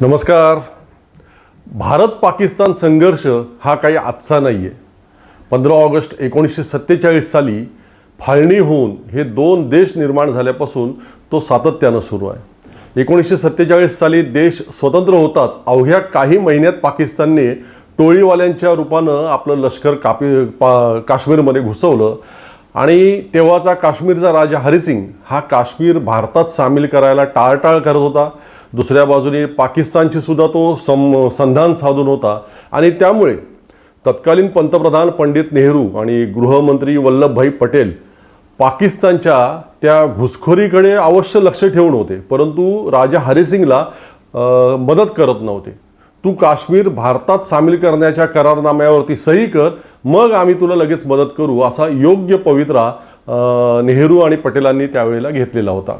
नमस्कार. भारत पाकिस्तान संघर्ष हा काही आजचा नाही आहे पंधरा ऑगस्ट एकोणीसशे सत्तेचाळीस साली फाळणी होऊन हे दोन देश निर्माण झाल्यापासून तो सातत्यानं सुरू आहे. एकोणीसशे सत्तेचाळीस साली देश स्वतंत्र होताच अवघ्या काही महिन्यात पाकिस्तानने टोळीवाल्यांच्या रूपानं आपलं लष्कर कापी पा काश्मीरमध्ये घुसवलं. आणि तेव्हाचा काश्मीरचा राजा हरिसिंग हा काश्मीर भारतात सामील करायला टाळटाळ करत होता. दुसऱ्या बाजूने पाकिस्तानशी सुद्धा तो सम संधान साधून होता. आणि त्यामुळे तत्कालीन पंतप्रधान पंडित नेहरू आणि गृहमंत्री वल्लभभाई पटेल पाकिस्तानच्या त्या घुसखोरीकडे अवश्य लक्ष ठेवून होते. परंतु राजा हरिसिंगला मदत करत नव्हते. तू काश्मीर भारतात सामील करण्याच्या करारनाम्यावरती सही कर मग आम्ही तुला लगेच मदत करू असा योग्य पवित्रा नेहरू आणि पटेलांनी त्यावेळेला घेतलेला होता.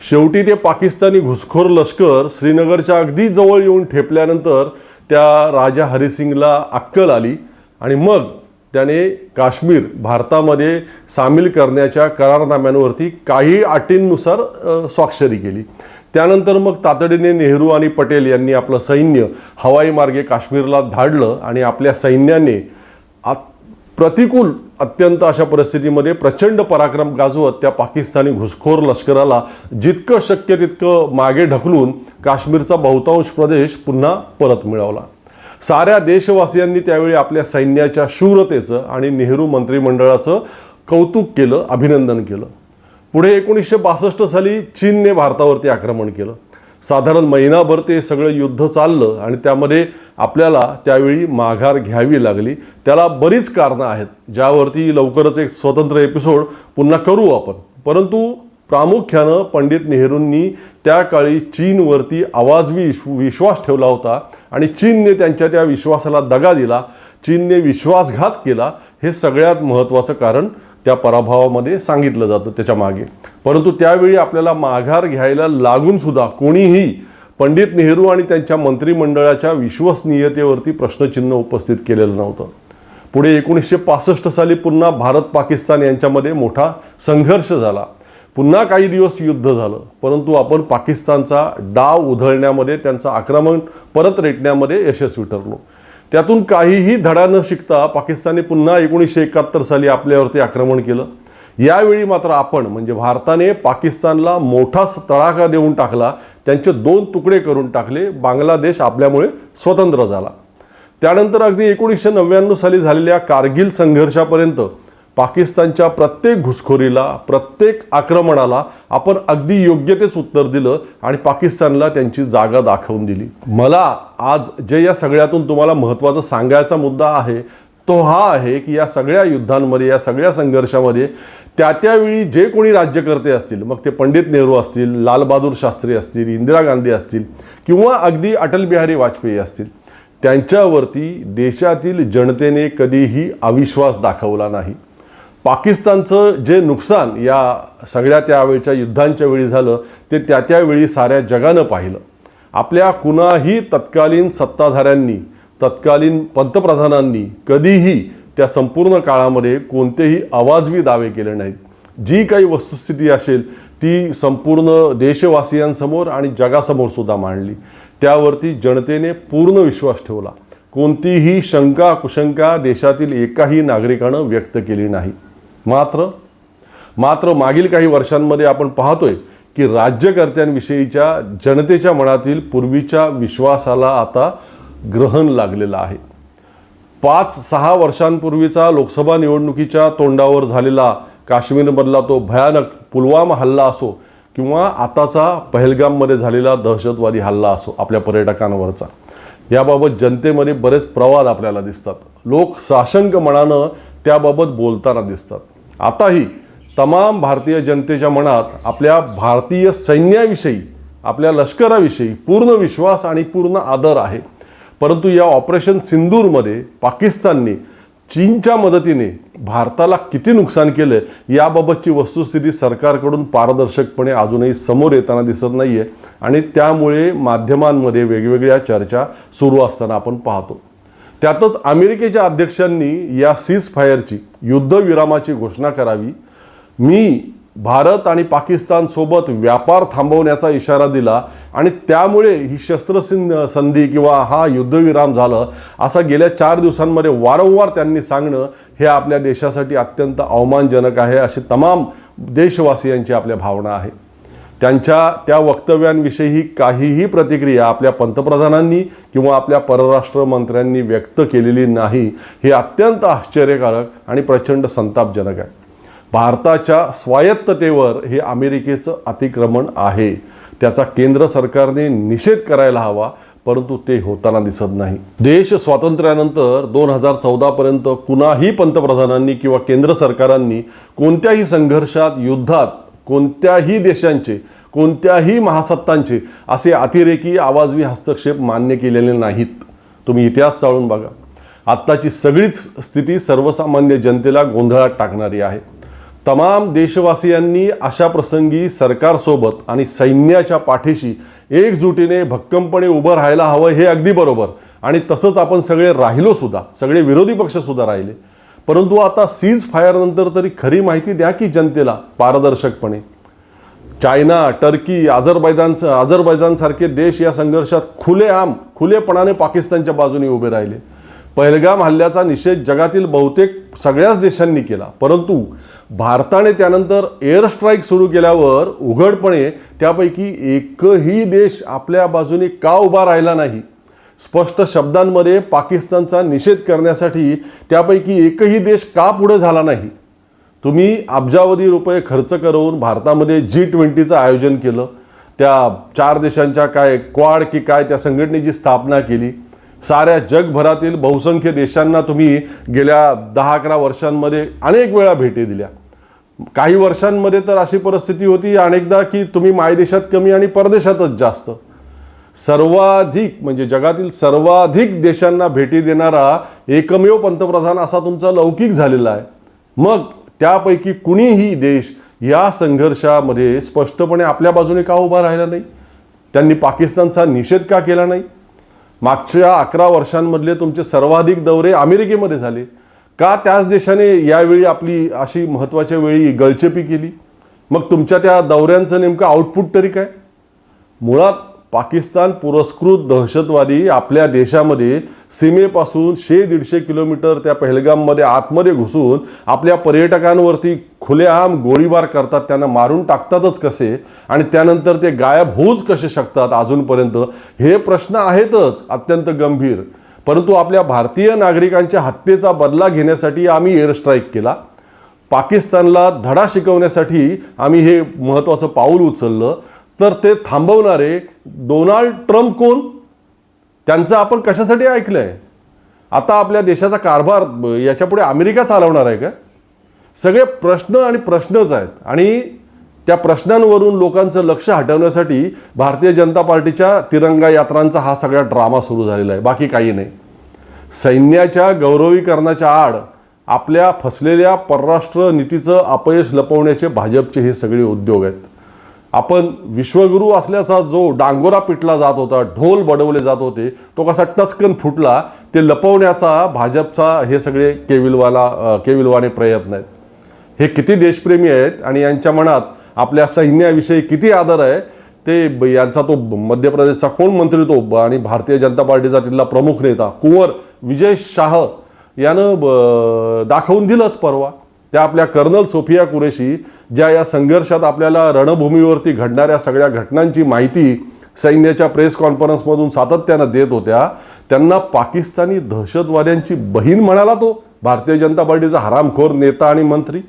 शेवटी ते पाकिस्तानी घुसखोर लष्कर श्रीनगरच्या अगदी जवळ येऊन ठेपल्यानंतर त्या राजा हरिसिंगला अक्कल आली आणि मग त्याने काश्मीर भारतामध्ये सामील करण्याच्या करारनाम्यांवरती काही अटींनुसार स्वाक्षरी केली. त्यानंतर मग तातडीने नेहरू आणि पटेल यांनी आपलं सैन्य हवाई मार्गे काश्मीरला धाडलं आणि आपल्या सैन्याने प्रतिकूल अत्यंत अशा परिस्थितीमध्ये प्रचंड पराक्रम गाजवत त्या पाकिस्तानी घुसखोर लष्कराला जितकं शक्य तितकं मागे ढकलून काश्मीरचा बहुतांश प्रदेश पुन्हा परत मिळवला. साऱ्या देशवासियांनी त्यावेळी आपल्या सैन्याच्या शूरतेचं आणि नेहरू मंत्रिमंडळाचं कौतुक केलं अभिनंदन केलं. पुढे एकोणीसशे बासष्ट साली चीनने भारतावरती आक्रमण केलं. साधारण महिनाभर ते सगळं युद्ध चाललं आणि त्यामध्ये आपल्याला त्यावेळी माघार घ्यावी लागली. त्याला बरीच कारणं आहेत ज्यावरती लवकरच एक स्वतंत्र एपिसोड पुन्हा करू आपण. परंतु प्रामुख्यानं पंडित नेहरूंनी त्या काळी चीनवरती आवाजवी विश्वास ठेवला होता आणि चीनने त्यांच्या त्या विश्वासाला दगा दिला. चीनने विश्वासघात केला. हे सगळ्यात महत्त्वाचं कारण त्या पराभवामध्ये सांगितलं जातं त्याच्यामागे. परंतु त्यावेळी आपल्याला माघार घ्यायला लागून सुद्धा कोणीही पंडित नेहरू आणि त्यांच्या मंत्रिमंडळाच्या विश्वसनीयतेवरती प्रश्नचिन्ह उपस्थित केलेलं नव्हतं. पुढे एकोणीसशे पासष्ट साली पुन्हा भारत पाकिस्तान यांच्यामध्ये मोठा संघर्ष झाला. पुन्हा काही दिवस युद्ध झालं. परंतु आपण पाकिस्तानचा डाव उधळण्यामध्ये त्यांचं आक्रमण परत रेटण्यामध्ये यशस्वी ठरलो. त्यातून काहीही धडा न शिकता पाकिस्तानने पुन्हा एकोणीसशे एकाहत्तर साली आपल्यावरती आक्रमण केलं. यावेळी मात्र आपण म्हणजे भारताने पाकिस्तानला मोठा तडाखा देऊन टाकला त्यांचे दोन तुकडे करून टाकले बांगलादेश आपल्यामुळे स्वतंत्र झाला. त्यानंतर अगदी एकोणीसशे नव्याण्णव साली झालेल्या कारगिल संघर्षापर्यंत पाकिस्तानच्या प्रत्येक घुसखोरीला प्रत्येक आक्रमणाला आपण अगदी योग्य तेच उत्तर दिलं आणि पाकिस्तानला त्यांची जागा दाखवून दिली. मला आज जे या सगळ्यातून तुम्हाला महत्त्वाचा सांगायचा मुद्दा आहे तो हा आहे की या सगळ्या युद्धांमध्ये या सगळ्या संघर्षामध्ये त्या त्यावेळी जे कोणी राज्यकर्ते असतील मग ते पंडित नेहरू असतील लालबहादूर शास्त्री असतील इंदिरा गांधी असतील किंवा अगदी अटल बिहारी वाजपेयी असतील त्यांच्यावरती देशातील जनतेने कधीही अविश्वास दाखवला नाही. पाकिस्तानचं जे नुकसान या सगळ्या त्यावेळच्या युद्धांच्या वेळी झालं ते त्या त्यावेळी साऱ्या जगानं पाहिलं. आपल्या कुणाही तत्कालीन सत्ताधाऱ्यांनी तत्कालीन पंतप्रधानांनी कधीही त्या संपूर्ण काळामध्ये कोणतेही आवाजवी दावे केले नाहीत. जी काही वस्तुस्थिती असेल ती संपूर्ण देशवासियांसमोर आणि जगासमोर सुद्धा मांडली. त्यावरती जनतेने पूर्ण विश्वास ठेवला. कोणतीही शंका कुशंका देशातील एकाही नागरिकानं व्यक्त केली नाही. मात्र मात्र मागील काही वर्षांमध्ये आपण पाहतोय की राज्यकर्त्यांविषयीच्या जनतेच्या मनातील पूर्वीच्या विश्वासाला आता ग्रहण लागलेलं आहे. पाच सहा वर्षांपूर्वीचा लोकसभा निवडणुकीच्या तोंडावर झालेला काश्मीरमधला तो भयानक पुलवामा हल्ला असो किंवा आताचा पहलगाममध्ये झालेला दहशतवादी हल्ला असो आपल्या पर्यटकांवरचा. याबाबत जनतेमध्ये बरेच प्रवाद आपल्याला दिसतात. लोक साशंक मनानं त्याबाबत बोलताना दिसतात. आताही तमाम भारतीय जनतेच्या मनात आपल्या भारतीय सैन्याविषयी आपल्या लष्कराविषयी पूर्ण विश्वास आणि पूर्ण आदर आहे. परंतु या ऑपरेशन सिंदूरमध्ये पाकिस्तानने चीनच्या मदतीने भारताला किती नुकसान केलं याबाबतची वस्तुस्थिती सरकारकडून पारदर्शकपणे अजूनही समोर येताना दिसत नाही आहे आणि त्यामुळे माध्यमांमध्ये वेगवेगळ्या चर्चा सुरू असताना आपण पाहतो. त्यातच अमेरिकेच्या अध्यक्षांनी या सीज फायरची युद्धविरामाची घोषणा करावी. मी भारत आणि पाकिस्तानसोबत व्यापार थांबवण्याचा इशारा दिला आणि त्यामुळे ही शस्त्रसिं संधी किंवा हा युद्धविराम झालं असं गेल्या चार दिवसांमध्ये वारंवार त्यांनी सांगणं हे आपल्या देशासाठी अत्यंत अवमानजनक आहे अशी तमाम देशवासियांची आपल्या भावना आहे. त्यांच्या त्या वक्तव्यांविषयी काहीही प्रतिक्रिया आपल्या पंतप्रधानांनी किंवा आपल्या परराष्ट्र मंत्र्यांनी व्यक्त केलेली नाही हे अत्यंत आश्चर्यकारक आणि प्रचंड संतापजनक आहे. भारताच्या स्वायत्ततेवर हे अमेरिकेचं अतिक्रमण आहे. त्याचा केंद्र सरकारने निषेध करायला हवा परंतु ते होताना दिसत नाही. देश स्वातंत्र्यानंतर दोन हजार चौदापर्यंत कुणाही पंतप्रधानांनी किंवा केंद्र सरकारांनी कोणत्याही संघर्षात युद्धात कोणत्याही देशांचे कोणत्याही महासत्तांचे असे अतिरेकी आवाजवी हस्तक्षेप मान्य केलेले नाहीत. तुम्ही इतिहास चाळून बघा. आत्ताची सगळीच स्थिती सर्वसामान्य जनतेला गोंधळात टाकणारी आहे. तमाम देशवासियांनी अशा प्रसंगी सरकारसोबत आणि सैन्याच्या पाठीशी एकजुटीने भक्कमपणे उभं राहायला हवं हे अगदी बरोबर. आणि तसंच आपण सगळे राहिलो सुद्धा सगळे विरोधी पक्षसुद्धा राहिले. परंतु आता सीज फायरनंतर तरी खरी माहिती द्या की जनतेला पारदर्शकपणे. चायना टर्की अझरबैजान अझरबैजानसारखे देश या संघर्षात खुलेआम खुलेपणाने पाकिस्तानच्या बाजूने उभे राहिले. पहलगाम हल्ल्याचा निषेध जगातील बहुतेक सगळ्याच देशांनी केला. परंतु भारताने त्यानंतर एअर स्ट्राईक सुरू केल्यावर उघडपणे त्यापैकी एकही देश आपल्या बाजूने का उभा राहिला नाही? स्पष्ट शब्दांमध्ये पाकिस्तानचा निषेध करण्यासाठी त्यापैकी एकही देश का पुढे झाला नाही? तुम्ही अब्जावधी रुपये खर्च करून भारतामध्ये जी ट्वेंटीचं आयोजन केलं. त्या चार देशांच्या काय क्वाड की काय त्या संघटनेची स्थापना केली. साऱ्या जगभरातील बहुसंख्य देशांना तुम्ही गेल्या दहा अकरा वर्षांमध्ये अनेक वेळा भेटी दिल्या. काही वर्षांमध्ये तर अशी परिस्थिती होती अनेकदा की तुम्ही मायदेशात कमी आणि परदेशातच जास्त. सर्वाधिक म्हणजे जगातील सर्वाधिक देशांना भेटी देणारा एकमेव पंतप्रधान असा तुमचा लौकिक झालेला आहे. मग त्यापैकी कुणीही देश या संघर्षामध्ये स्पष्टपणे आपल्या बाजूने का उभा राहिला नाही? त्यांनी पाकिस्तानचा निषेध का केला नाही? मागच्या अकरा वर्षांमधले तुमचे सर्वाधिक दौरे अमेरिकेमध्ये झाले. का त्याच देशाने यावेळी आपली अशी महत्त्वाच्या वेळी गळचेपी केली? मग तुमच्या त्या दौऱ्यांचं नेमकं आउटपुट तरी काय? मुळात पाकिस्तान पुरस्कृत दहशतवादी आपल्या देशामध्ये सीमेपासून शे दीडशे किलोमीटर त्या पहलगाममध्ये आतमध्ये घुसून आपल्या पर्यटकांवरती खुलेआम गोळीबार करतात त्यांना मारून टाकतातच कसे? आणि त्यानंतर ते गायब होऊच कसे शकतात अजूनपर्यंत? हे प्रश्न आहेतच अत्यंत गंभीर. परंतु आपल्या भारतीय नागरिकांच्या हत्येचा बदला घेण्यासाठी आम्ही एअर स्ट्राईक केला. पाकिस्तानला धडा शिकवण्यासाठी आम्ही हे महत्त्वाचं पाऊल उचललं. तर ते थांबवणारे डोनाल्ड ट्रम्प कोण? त्यांचं आपण कशासाठी ऐकलं आहे आता आपल्या देशाचा कारभार याच्यापुढे अमेरिका चालवणार आहे का? सगळे प्रश्न आणि प्रश्नच आहेत. आणि त्या प्रश्नांवरून लोकांचं लक्ष हटवण्यासाठी भारतीय जनता पार्टीच्या तिरंगा यात्रांचा हा सगळा ड्रामा सुरू झालेला आहे. बाकी काही नाही. सैन्याच्या गौरवीकरणाच्या आड आपल्या फसलेल्या परराष्ट्र नीतीचं अपयश लपवण्याचे भाजपचे हे सगळे उद्योग आहेत. आपण विश्वगुरू असल्याचा जो डांगोरा पिटला जात होता ढोल बडवले जात होते तो कसा टचकन फुटला ते लपवण्याचा भाजपचा हे सगळे केविलवाला केविलवाने प्रयत्न आहेत. हे किती देशप्रेमी आहेत आणि यांच्या मनात आपल्या सैन्याविषयी किती आदर आहे ते यांचा तो मध्य प्रदेशचा कोण मंत्री तो आणि भारतीय जनता पार्टीचा तिथला प्रमुख नेता कुंवर विजय शाह यानं ब- दाखवून दिलंच परवा. त्या आपल्या कर्नल सोफिया कुरेशी ज्या या संघर्षात आपल्याला रणभूमीवरती घडणाऱ्या सगळ्या घटनांची माहिती सैन्याच्या प्रेस कॉन्फरन्समधून सातत्यानं देत होत्या त्यांना पाकिस्तानी दहशतवाद्यांची बहीण म्हणाला तो भारतीय जनता पार्टीचा हरामखोर नेता आणि मंत्री.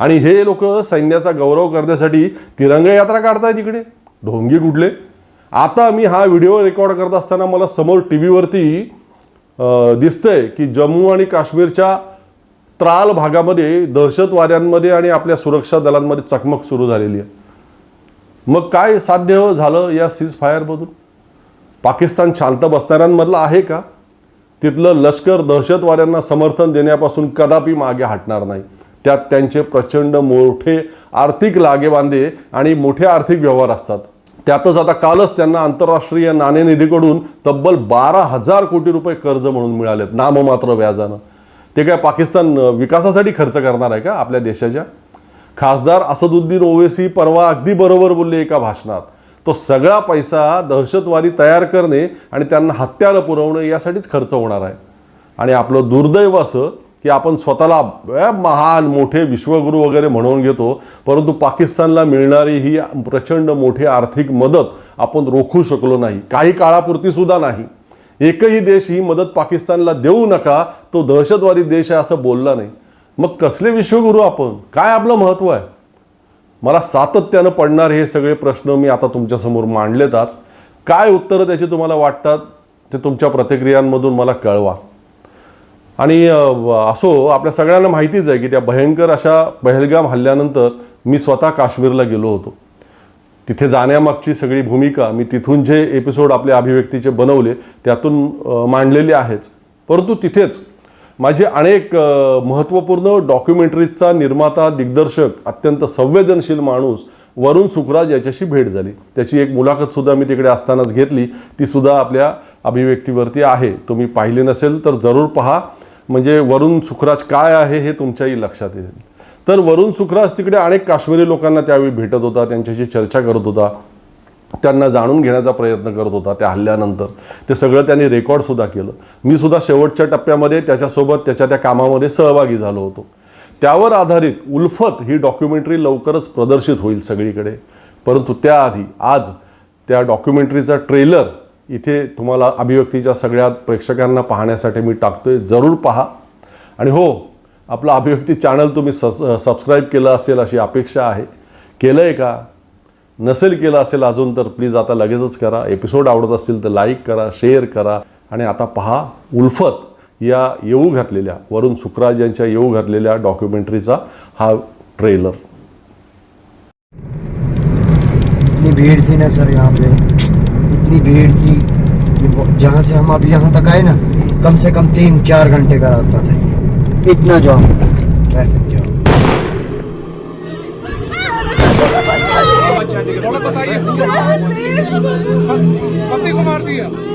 आणि हे लोक सैन्याचा गौरव करण्यासाठी तिरंगा यात्रा काढतायत इकडे ढोंगी कुठले आता मी हा व्हिडिओ रेकॉर्ड करत असताना मला समोर टी व्हीवरती दिसतंय की जम्मू आणि काश्मीरच्या त्राल भागामध्ये दहशतवाद्यांमध्ये आणि आपल्या सुरक्षा दलांमध्ये चकमक सुरू झालेली आहे. मग काय साध्य झालं या सीज फायरमधून पाकिस्तान शांत बसणाऱ्यांमधलं आहे का? तिथलं लष्कर दहशतवाद्यांना समर्थन देण्यापासून कदापि मागे हटणार नाही. त्यात त्यांचे प्रचंड मोठे आर्थिक लागेबांधे आणि मोठे आर्थिक व्यवहार असतात. त्यातच आता कालच त्यांना आंतरराष्ट्रीय नाणेनिधीकडून तब्बल बारा हजार कोटी रुपये कर्ज म्हणून मिळालेत नाममात्र व्याजानं. ते काय पाकिस्तान विकासासाठी खर्च करणार आहे का आपल्या देशाच्या? खासदार असदुद्दीन ओवेसी परवा अगदी बरोबर बोलले एका भाषणात. तो सगळा पैसा दहशतवादी तयार करणे आणि त्यांना हत्यारं पुरवणं यासाठीच खर्च होणार आहे. आणि आपलं दुर्दैव असं की आपण स्वतःला महान मोठे विश्वगुरू वगैरे म्हणून घेतो परंतु पाकिस्तानला मिळणारी ही प्रचंड मोठी आर्थिक मदत आपण रोखू शकलो नाही. काही काळापुरती सुद्धा नाही. एकही देश ही मदत पाकिस्तानला देऊ नका तो दहशतवादी देश आहे असं बोलला नाही. मग कसले विश्वगुरू आपण? काय आपलं महत्त्व आहे? मला सातत्यानं पडणारे हे सगळे प्रश्न मी आता तुमच्यासमोर मांडलेत आज. काय उत्तरं त्याची तुम्हाला वाटतात ते तुमच्या प्रतिक्रियांमधून मला कळवा. आणि असो आपल्या सगळ्यांना माहितीच आहे की त्या भयंकर अशा पहलगाम हल्ल्यानंतर मी स्वतः काश्मीरला गेलो होतो. तिथे जाण्यामागची सगळी भूमिका मी तिथून जे एपिसोड आपल्या अभिव्यक्तीचे बनवले त्यातून मांडलेले आहेच. परंतु तिथेच माझे अनेक महत्त्वपूर्ण डॉक्युमेंटरीजचा निर्माता दिग्दर्शक अत्यंत संवेदनशील माणूस वरुण सुखराज याच्याशी भेट झाली. त्याची एक मुलाखतसुद्धा मी तिकडे असतानाच घेतली. तीसुद्धा आपल्या अभिव्यक्तीवरती आहे. तुम्ही पाहिले नसेल तर जरूर पहा. म्हणजे वरुण सुखराज काय आहे हे तुमच्याही लक्षात येईल. तर वरुण सुखराज तिकडे अनेक काश्मीरी लोकांना त्यावेळी भेटत होता त्यांच्याशी चर्चा करत होता. त्यांना जाणून घेण्याचा प्रयत्न करत होता त्या हल्ल्यानंतर. ते सगळं त्यांनी रेकॉर्डसुद्धा केलं. मी सुद्धा शेवटच्या टप्प्यामध्ये त्याच्यासोबत त्याच्या त्या कामामध्ये सहभागी झालो होतो. त्यावर आधारित उल्फत ही डॉक्युमेंटरी लवकरच प्रदर्शित होईल सगळीकडे. परंतु त्याआधी आज त्या डॉक्युमेंटरीचा ट्रेलर इथे तुम्हाला अभिव्यक्तीच्या सगळ्या प्रेक्षकांना पाहण्यासाठी मी टाकतोय. जरूर पहा. आणि हो आपलं अभिव्यक्ती चॅनल तुम्ही सस सबस्क्राईब केलं असेल अशी अपेक्षा आहे. केलं आहे का? नसेल केलं असेल अजून तर प्लीज आता लगेचच करा. एपिसोड आवडत असतील तर लाईक करा शेअर करा. आणि आता पहा उल्फत या येऊ घातलेल्या वरुण सुखराज यांच्या येऊ घातलेल्या डॉक्युमेंटरीचा हा ट्रेलर इतनी भीड़ थी ना सर यहाँ पे। इतनी भीड़ थी जहाँ से हम अभी यहाँ तक आए ना कम से कम तीन चार घंटे का रास्ता था ये। इतना जाम ट्रैफिक जाम पति को मार दिया।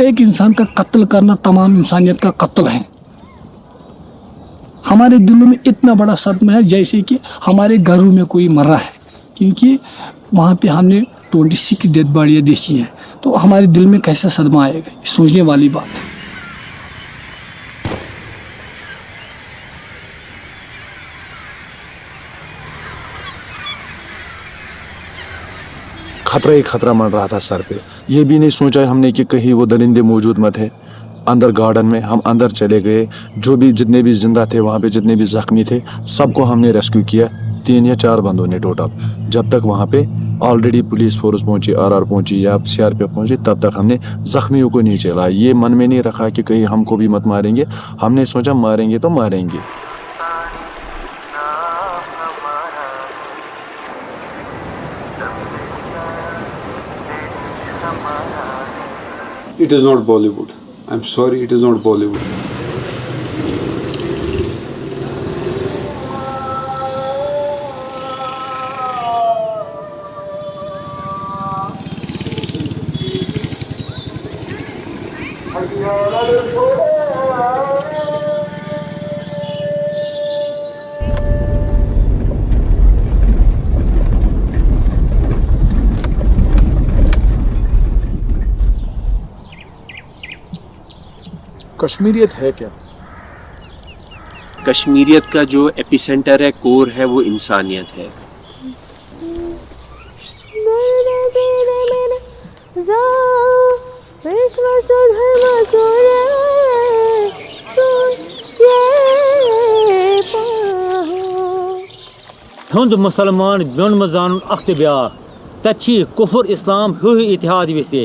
एक इंसान का कत्ल करना तमाम इंसानियत का कत्ल है। हमारे दिलों में इतना बड़ा सदमा है जैसे कि हमारे घरों में कोई मर रहा है, क्योंकि वहाँ पे हमने ट्वेंटी सिक्स डेथ बॉडियाँ देखी हैं। तो हमारे दिल में कैसा सदमा आएगा? सोचने वाली बात है। खतरा ही खतरा मन रहा था सर पे। ये भी नहीं सोचा हमने कि कहीं वो दरिंदे मौजूद मत है। अंदर गार्डन में हम अंदर चले गए। जो भी जितने भी ज़िंदा थे, वहाँ पे जितने भी जख्मी थे, सबको हमने रेस्क्यू किया। तीन या चार बंदों ने टोटल। जब तक वहाँ पे ऑलरेडी पुलिस फोर्स पहुँची आरआर पहुँची या सीआरपीएफ पहुँची, तब तक हमने जख्मियों को नहीं चला। ये मन में नहीं रखा कि कहीं हमको भी मत मारेंगे। हमने सोचा मारेंगे तो मारेंगे। It is not Bollywood. I'm sorry, it is not Bollywood. कश्मीरियत है क्या? कश्मीरियत का जो एपिसेंटर है कोर है वो इंसानियत है। हुंद मुसलमान ब्योन मजान अख्त ब्या तछी कुफर इस्लाम हु इतिहाद विसे।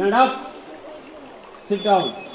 Stand up. Sit down.